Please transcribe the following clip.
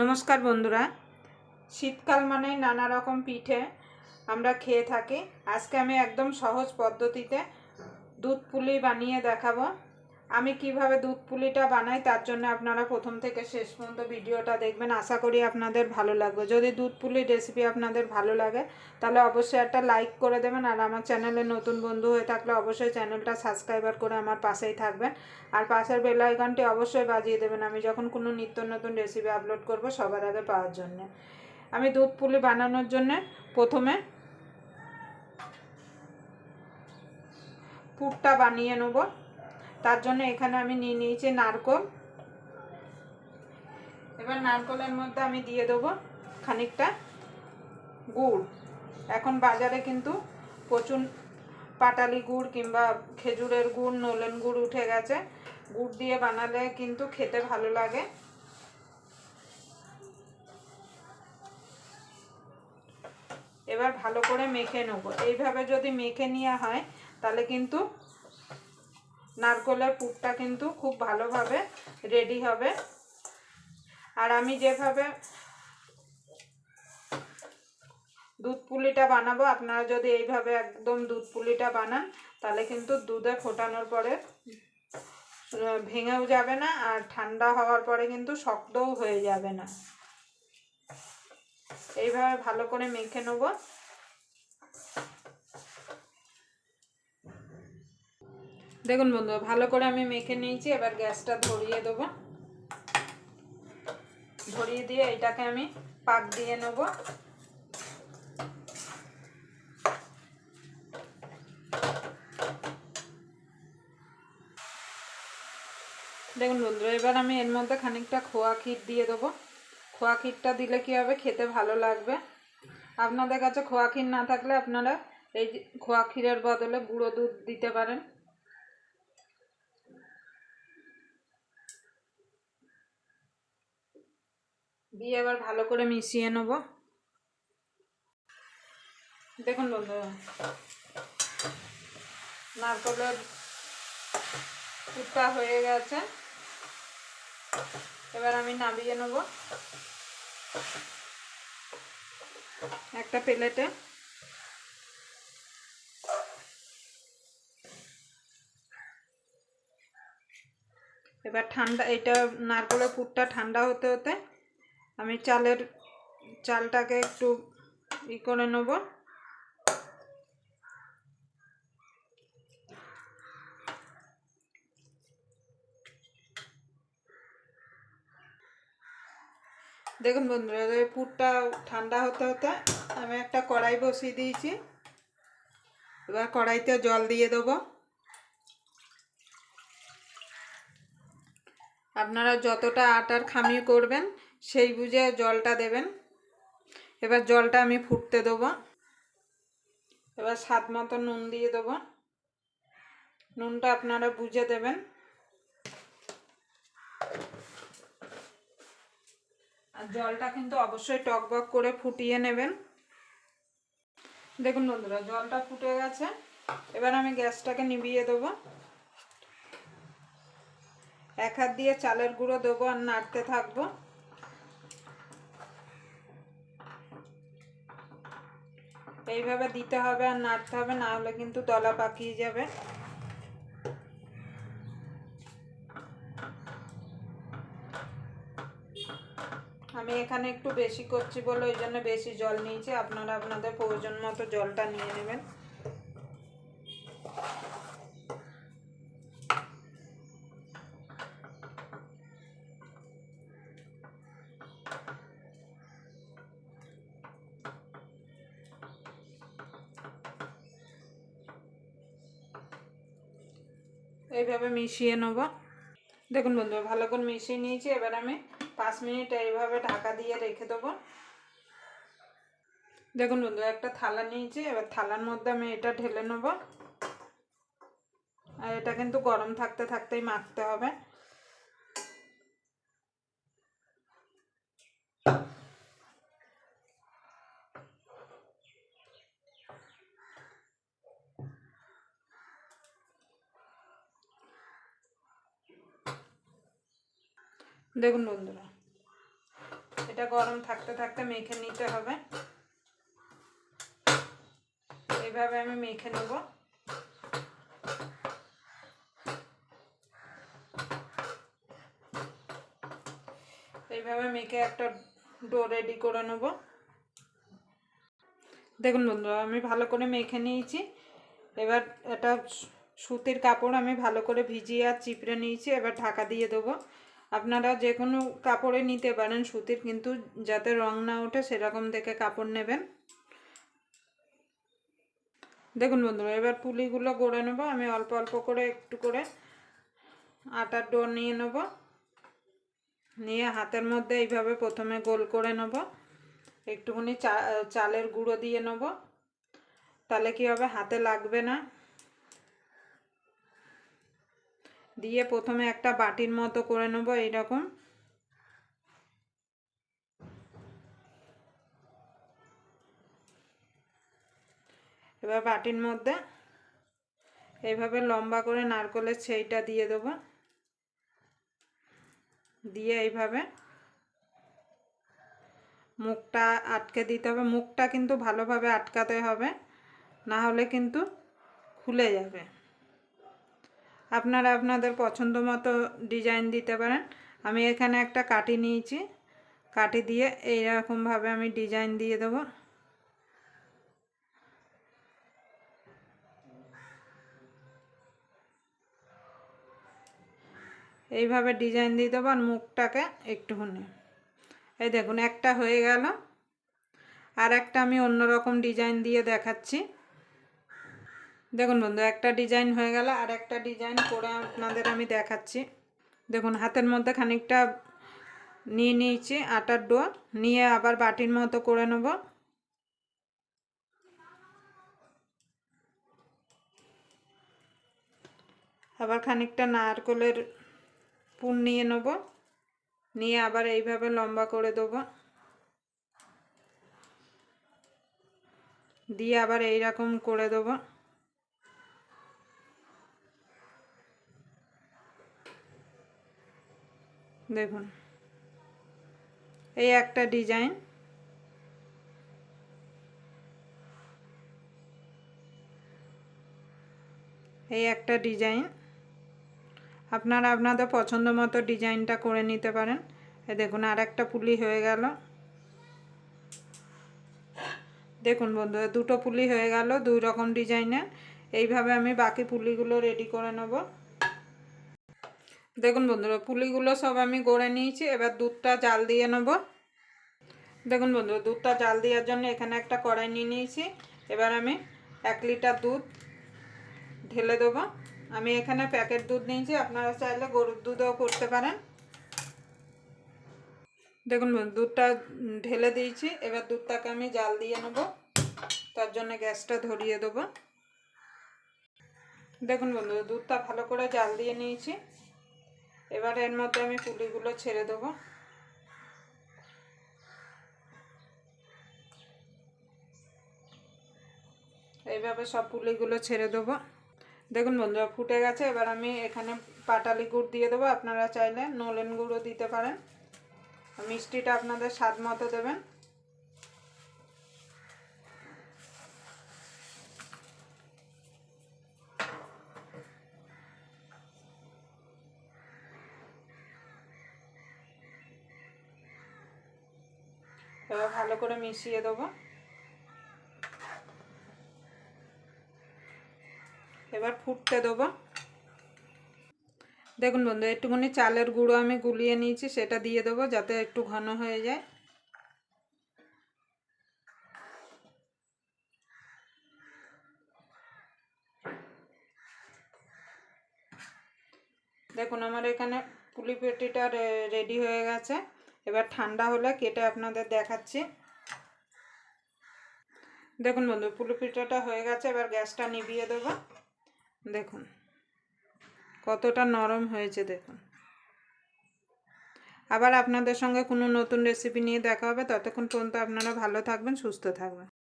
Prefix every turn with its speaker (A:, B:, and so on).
A: নমস্কার বন্ধুরা। শীতকাল মানে নানা রকম পিঠে আমরা খেয়ে থাকি। আজকে আমি একদম সহজ পদ্ধতিতে দুধ পুলি বানিয়ে দেখাবো। আমি কীভাবে দুধ পুলিটা বানাই, তার জন্য আপনারা প্রথম থেকে শেষ পর্যন্ত ভিডিওটা দেখবেন। আশা করি আপনাদের ভালো লাগবে। যদি দুধ পুলির রেসিপি আপনাদের ভালো লাগে, তাহলে অবশ্যই একটা লাইক করে দেবেন। আর আমার চ্যানেলে নতুন বন্ধু হয়ে থাকলে অবশ্যই চ্যানেলটা সাবস্ক্রাইবার করে আমার পাশেই থাকবেন। আর পাশের বেল আইকনটি অবশ্যই বাজিয়ে দেবেন। আমি যখন কোনো নিত্য নতুন রেসিপি আপলোড করব সবার আগে পাওয়ার জন্য। আমি দুধ পুলি বানানোর জন্য প্রথমে পুরটা বানিয়ে নেব। তার জন্য এখানে আমি নিয়ে নিয়েছি নারকল। এবার নারকলের মধ্যে আমি দিয়ে দেবো খানিকটা গুড়। এখন বাজারে কিন্তু প্রচুর পাটালি গুড় কিংবা খেজুরের গুড়, নলেন গুড় উঠে গেছে। গুড় দিয়ে বানালে কিন্তু খেতে ভালো লাগে। এবার ভালো করে মেখে নেব। এইভাবে যদি মেখে নেওয়া হয়, তাহলে কিন্তু নারকলের পুরটা কিন্তু খুব ভালোভাবে রেডি হবে। আর আমি যেভাবে দুধ পুলিটা বানাবো, আপনারা যদি এইভাবে একদম দুধ পুলিটা বানান, তাহলে কিন্তু দুধে ফোটানোর পরে ভেঙেও যাবে না, আর ঠান্ডা হওয়ার পরে কিন্তু শক্তও হয়ে যাবে না। এইভাবে ভালো করে মেখে নেব। দেখুন বন্ধু, ভালো করে আমি মেখে নিয়েছি, এবার গ্যাসটা ধরিয়ে দেবো। ধরিয়ে দিয়ে এটাকে আমি পাক দিয়ে নেব। দেখুন বন্ধুরা এবার আমি এর মধ্যে খানিকটা খোয়া ক্ষীর দিয়ে দেবো। খোয়া ক্ষীরটা দিলে কী হবে? খেতে ভালো লাগবে। আপনাদের কাছে খোয়া ক্ষীর না থাকলে আপনারা এই খোয়া ক্ষীরের বদলে গুঁড়ো দুধ দিতে পারেন। দিয়ে এবার ভালো করে মিশিয়ে নেব। দেখুন বন্ধু, নারকলের দুধটা হয়ে গেছে। এবার আমি নামিয়ে নেব একটা প্লেটে। এবার ঠান্ডা, এটা নারকলের পুরটা ঠান্ডা হতে হতে আমি চালের চালটাকে একটু ই করে নেব। দেখুন বন্ধুরা পুরটা ঠান্ডা হতে হতে আমি একটা কড়াই বসিয়ে দিয়েছি। এবার কড়াইতে জল দিয়ে দেবো। আপনারা যতটা আটার খামির করবেন সেই বুঝে জলটা দেবেন। এবার জলটা আমি ফুটতে দেবো। এবার স্বাদ মতো নুন দিয়ে দেবো। নুনটা আপনারা বুঝে দেবেন। আর জলটা কিন্তু অবশ্যই টকবক করে ফুটিয়ে নেবেন। দেখুন বন্ধুরা, জলটা ফুটে গেছে। এবার আমি গ্যাসটাকে নিভিয়ে দেবো। এক হাত দিয়ে চালের গুঁড়ো দেবো আর নাড়তে থাকব। এইভাবে দিতে হবে আর নাড়তে হবে, না হলে কিন্তু দলা পাকিয়ে যাবে। আমি এখানে একটু বেশি করছি বলে ওই জন্য বেশি জল নিয়েছি। আপনারা আপনাদের প্রয়োজন মতো জলটা নিয়ে নেবেন। এইভাবে মিশিয়ে নেব। দেখুন বন্ধুরা, ভালো করে মিশিয়ে নিয়েছি। এবার আমি পাঁচ মিনিট এইভাবে ঢাকা দিয়ে রেখে দেবো। দেখুন বন্ধু একটা থালা নিয়েছি। এবার থালার মধ্যে আমি এটা ঢেলে নেব। আর এটা কিন্তু গরম থাকতে থাকতেই মাখতে হবে। দেখুন বন্ধুরা, এটা গরম থাকতে থাকতে মেখে নিতে হবে। এইভাবে আমি মেখে নেব। এইভাবে মেখে একটা ডো রেডি করে নেব। দেখুন বন্ধুরা, আমি ভালো করে মেখে নিয়েছি। এবার এটা সুতির কাপড় আমি ভালো করে ভিজিয়ে আর চিপড়ে নিয়েছি, এবার ঢাকা দিয়ে দেবো। আপনারা যে কোনো কাপড়ে নিতে পারেন সুতির, কিন্তু যাতে রং না ওঠে সেরকম দেখে কাপড় নেবেন। দেখুন বন্ধুরা, এবার পুলিগুলো গড়ে নেব। আমি অল্প অল্প করে একটু করে আটার ডো নিয়ে নেব। নিয়ে হাতের মধ্যে এইভাবে প্রথমে গোল করে নেব। একটুখানি চালের গুঁড়ো দিয়ে নেব। তাহলে কী হবে? হাতে লাগবে না। দিয়ে প্রথমে একটা বাটির মতো করে নেব এইরকম। এবার বাটির মধ্যে এইভাবে লম্বা করে নারকলের সেইটা দিয়ে দেবো। দিয়ে এইভাবে মুখটা আটকে দিতে হবে। মুখটা কিন্তু ভালোভাবে আটকাতে হবে, না হলে কিন্তু খুলে যাবে। আপনারা আপনাদের পছন্দ মতো ডিজাইন দিতে পারেন। আমি এখানে একটা কাটি নিয়েছি। কাটি দিয়ে এইরকমভাবে আমি ডিজাইন দিয়ে দেবো। এইভাবে ডিজাইন দিয়ে দেবো আর মুখটাকে একটুখানি। এই দেখুন, একটা হয়ে গেল। আর একটা আমি অন্যরকম ডিজাইন দিয়ে দেখাচ্ছি। দেখুন বন্ধু, একটা ডিজাইন হয়ে গেল আর একটা ডিজাইন করে আপনাদের আমি দেখাচ্ছি। দেখুন, হাতের মধ্যে খানিকটা নিয়ে নিয়েছি, আটার ডো। নিয়ে আবার বাটির মতো করে নেব। আবার খানিকটা নারকলের পুর নিয়ে নেব। নিয়ে আবার এইভাবে লম্বা করে দেবো। দিয়ে আবার এইরকম করে দেবো। দেখুন। এই একটা ডিজাইন। এই একটা ডিজাইন। আপনারা আপনাদের পছন্দ মতো ডিজাইনটা করে নিতে পারেন। এ দেখুন আর একটা পুলি হয়ে গেল। দেখুন বন্ধু দুটো পুলি হয়ে গেল দুই রকম ডিজাইনের। এইভাবে আমি বাকি পুলিগুলো রেডি করে নেব। দেখুন বন্ধুরা, পুলিগুলো সব আমি গড়ে নিয়েছি, এবার দুধটা জাল দিয়ে নেব। দেখুন বন্ধুরা, দুধটা জাল দেওয়ার জন্য এখানে একটা কড়াই নিয়ে নিয়েছি। এবার আমি এক লিটার দুধ ঢেলে দেবো। আমি এখানে প্যাকেট দুধ নিয়েছি, আপনারা চাইলে গরুর দুধও করতে পারেন। দেখুন দুধটা ঢেলে দিয়েছি, এবার দুধটাকে আমি জাল দিয়ে নেব। তার জন্য গ্যাসটা ধরিয়ে দেবো। দেখুন বন্ধু দুধটা ভালো করে জাল দিয়ে নিয়েছি। এবার এর মধ্যে আমি পুলিগুলো ছেড়ে দেবো। এইভাবে সব পুলিগুলো ছেড়ে দেবো। দেখুন বন্ধুরা, ফুটে গেছে। এবার আমি এখানে পাটালি গুড় দিয়ে দেবো। আপনারা চাইলে নলেন গুঁড়ো দিতে পারেন। মিষ্টিটা আপনাদের স্বাদ মতো দেবেন। এবার ভালো করে মিশিয়ে দেবো। এবার ফুটতে দেবো। দেখুন বন্ধু, একটুখানি চালের গুঁড়ো আমি গুলিয়ে নিয়েছি, সেটা দিয়ে দেবো যাতে একটু ঘন হয়ে যায়। দেখুন, আমার এখানে পুলি পেটিটা রেডি হয়ে গেছে। এবার ঠান্ডা হলে কেটে আপনাদের দেখাচ্ছি। দেখুন বন্ধু, পুলু পিঠাটা হয়ে গেছে, এবার গ্যাসটা নিভিয়ে দেবো। দেখুন, কতটা নরম হয়েছে, দেখুন। আবার আপনাদের সঙ্গে কোনো নতুন রেসিপি নিয়ে দেখা হবে, ততক্ষণ পর্যন্ত আপনারা ভালো থাকবেন, সুস্থ থাকবেন।